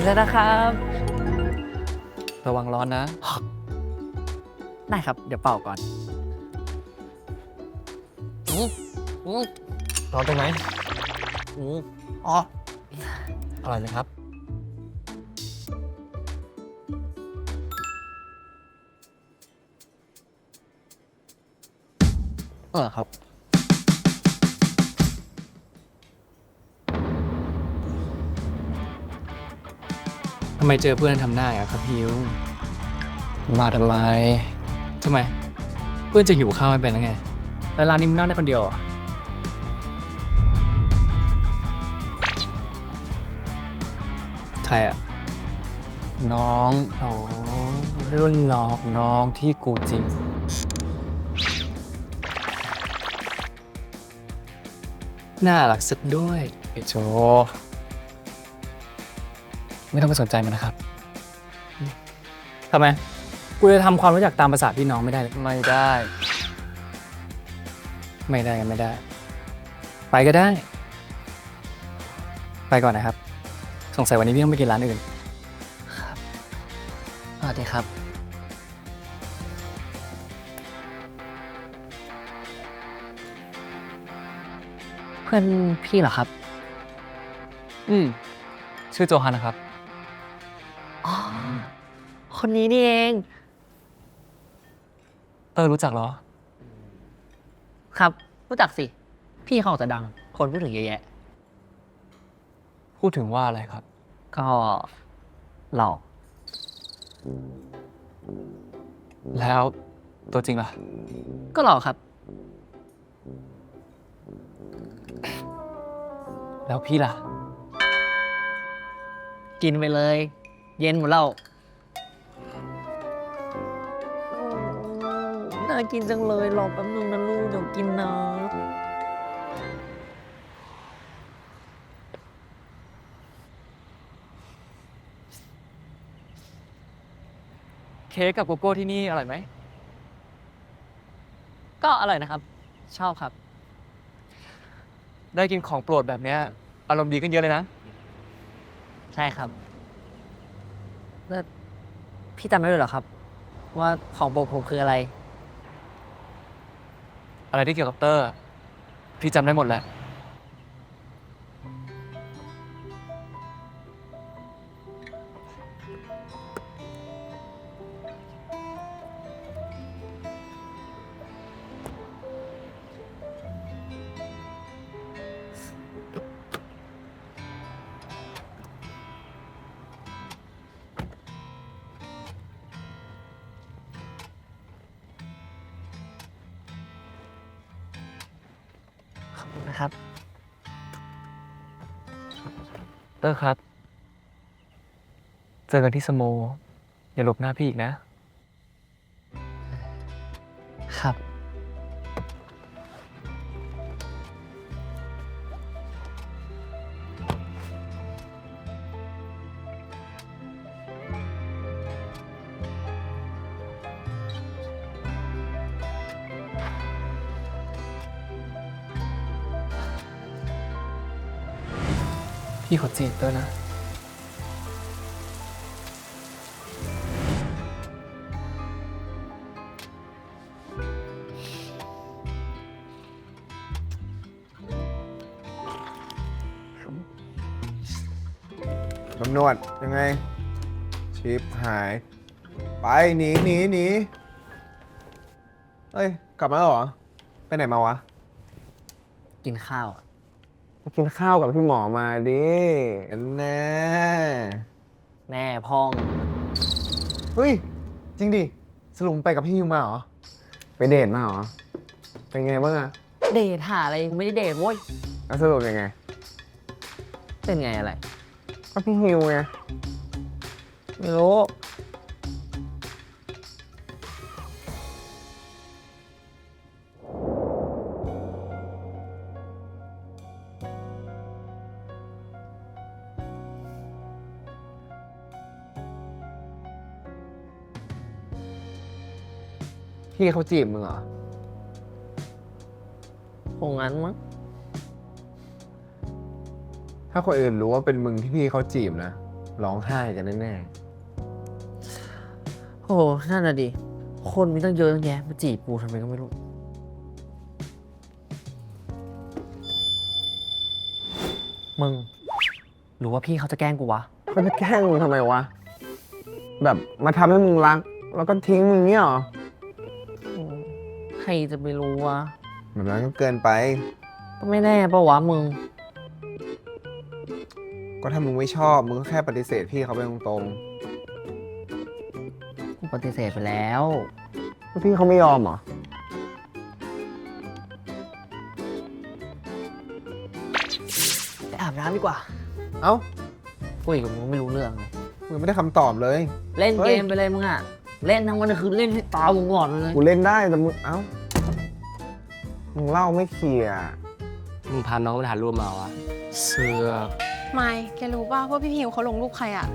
กินแล้วนะครับ ระวังร้อนนะ ได้ครับ เดี๋ยวเป่าก่อนร้อนไปไหมอ๋อ อร่อยไหมครับ เออครับ ทำไมเจอเพื่อนทำได้อะครับพิวมาทำไม ทำไม เพื่อนจะหิวข้าวไม่เป็นแล้วไง แล้วร้านนี้มึงนั่งได้คนเดียวเหรอใครอะน้องอ๋อรุ่นน้องน้องที่กูจริง น่ารักสักด้วย ไอ้โจ ไม่ต้องไปสนใจมันนะครับทำไม กูจะทำความรู้จักตามภาษาพี่น้องไม่ได้เลยไม่ได้ ไม่ได้ไม่ได้ ไปก็ได้ ไปก่อนนะครับ สงสัยวันนี้พี่ต้องไปกินร้านอื่น สวัสดีครับ เพื่อนพี่เหรอครับ อืม ชื่อโจฮันนะครับอ๋อ คนนี้นี่เอง เตอร์รู้จักเหรอ ครับ รู้จักสิ พี่เขาออกจะดัง คนพูดถึงเยอะแยะ พูดถึงว่าอะไรครับ ก็หลอก แล้วตัวจริงล่ะ ก็หลอกครับ แล้วพี่ล่ะ กินไปเลย เย็นหมดแล้ว กินจังเลยรอแป๊บนึงนะลูกเดี๋ยวกินนะเค้กกับโกโก้ที่นี่อร่อยไหม ก็อร่อยนะครับ ชอบครับ ได้กินของโปรดแบบเนี้ยอารมณ์ดีขึ้นเยอะเลยนะ ใช่ครับแล้วพี่จำได้ด้วยเหรอครับ ว่าของโปรดผมคืออะไร อะไรที่เกี่ยวกับเตอร์ พี่จำได้หมดแหละ นะครับ เตอร์ครับ เจอกันที่สโมอย่าหลบหน้าพี่อีกนะ พี่ขอจีบเตอร์นะ ตำรวจยังไง ชิปหาย ไปหนีหนีหนีเฮ้ย กลับมาแล้วเหรอ ไปไหนมาวะ กินข้าวอะไป กินข้าวกับพี่หมอมาดิแน่แม่พ่อง เฮ้ย จริงดิ สรุปมึงไปกับพี่ยูมาเหรอ ไปเดทมาเหรอ เป็นไงบ้างอะเดทหาอะไรไม่ได้เดทโว้ยแล้วสรุปยังไง เป็นไงอะไร ก็พี่ฮิวไง ไม่รู้ พี่เขาจีบมึงเหรอคงงั้นมั้ง ถ้าคนอื่นรู้ว่าเป็นมึงที่พี่เขาจีบนะมร้องไห้กันแน่โอ้โหนั่นน่ะดิ คนมีตั้งเยอะตั้งแยะมาจีบกูทำไมก็ไม่รู้ มึง หรือว่าพี่เขาจะแกล้งกูวะ ๆเขาจะแกล้งมึงทำไมวะ แบบมาทำให้มึงรัก แล้วก็ทิ้งมึงเนี่ยเหรอใค รจะไปรู้วะแบบนั้นก็เกินไป ก็ไม่แน่ปะวะมึง ก็ถ้ามึงไม่ชอบ มึงก็แค่ปฏิเสธพี่เขาไปตรงกูปฏิเสธไปแล้วๆแล้วพี่เขาไม่ยอมเหรอ ไปอาบน้ำดีกว่าเอ้าคุยกับมึงไม่รู้เรื่องเลยมึงไม่ได้คำตอบเลย เล่นเฮ้เกย มไปเลยมึงอะเล่นทั้งวันทั้งคืนเล่นให้ตามึงก่อนเลย กูเล่นได้แต่มึงเอ้า มึงเล่าไม่เคลียร์มึงพาน้องไปถ่ายรูปมาวะ เสือก ไม่แกรู้ป่ะว่าพี่พิวเขาลงรูปใครอะ